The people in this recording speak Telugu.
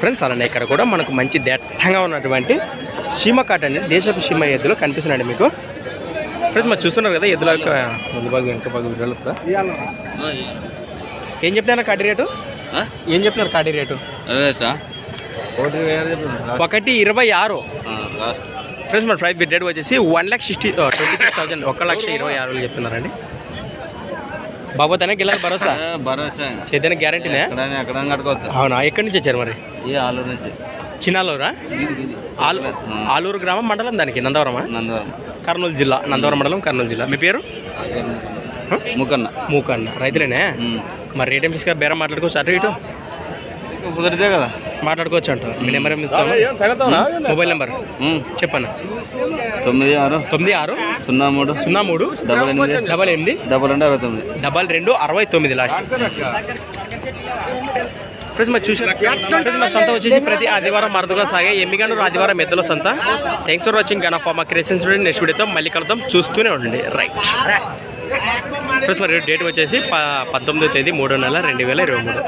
ఫ్రెండ్స్ అలానే ఇక్కడ కూడా మనకు మంచి దట్టంగా ఉన్నటువంటి సీమ కాట అండి దేశపు సీమ ఎద్దులు కనిపిస్తున్నాయండి మీకు. ఫ్రెండ్స్ మరి చూస్తున్నారు కదా ఎద్దుల యొక్క ముందు భాగం వెనక భాగం వీడియోలో కూడా. ఏం చెప్తున్నారు కాటి రేటు? ఏం చెప్తున్నారు కాటి రేటు? ఒకటి ఇరవై ఆరు. ఫ్రెండ్స్ మన ప్రైస్ బిడ్ రేట్ వచ్చేసి one lakh sixty twenty six thousand ఒక లక్ష ఇరవై ఆరు వేలు చెప్తున్నారండి. బాబోతేనే గిల్లకి భరోసా? భరోసా. చేతనే గ్యారంటీనే అవునా? ఎక్కడి నుంచి వచ్చారు మరి? ఈ ఆలూరు నుంచి? చిన్నాలూరా? ఆలు ఆలూరు గ్రామం మండలం దానికి నందవరమా? నందవరం. కర్నూలు జిల్లా నందవరం మండలం కర్నూలు జిల్లా. మీ పేరు? ముకన్న. మూకన్న. రైతులేనే? మరి రేట్ ఏం బేరం మాట్లాడుకోవచ్చు అటు ఇటు? కుదిరితే కదా. మాట్లాడుకోవచ్చు అంటారు మీ నెంబర్ మొబైల్ నెంబర్. చెప్పండి తొమ్మిది ఆరు. తొమ్మిది ఆరు. సున్నా మూడు. సున్నా మూడు. డబల్ ఎనిమిది. డబల్ ఎనిమిది. డబల్ రెండు అరవై తొమ్మిది. డబల్ రెండు అరవై తొమ్మిది లాస్ట్. ఫ్రెండ్స్ మరి చూసారు ఫ్రెండ్స్ మరి సంత వచ్చేసి ప్రతి ఆదివారం మరదుగా సాగే ఎమ్మిగండు ఆదివారం ఎద్దుల సంత. థ్యాంక్స్ ఫర్ వాచింగ్ గన్ ఫార్మా క్రియేషన్స్ నెక్స్ట్ వీడియోతో మళ్ళీ కలుద్దాం. చూస్తూనే ఉండండి. రైట్ ఫ్రెండ్స్ మరి డేట్ వచ్చేసి ప పంతొమ్మిదో తేదీ మూడో నెల రెండు వేల ఇరవై మూడు.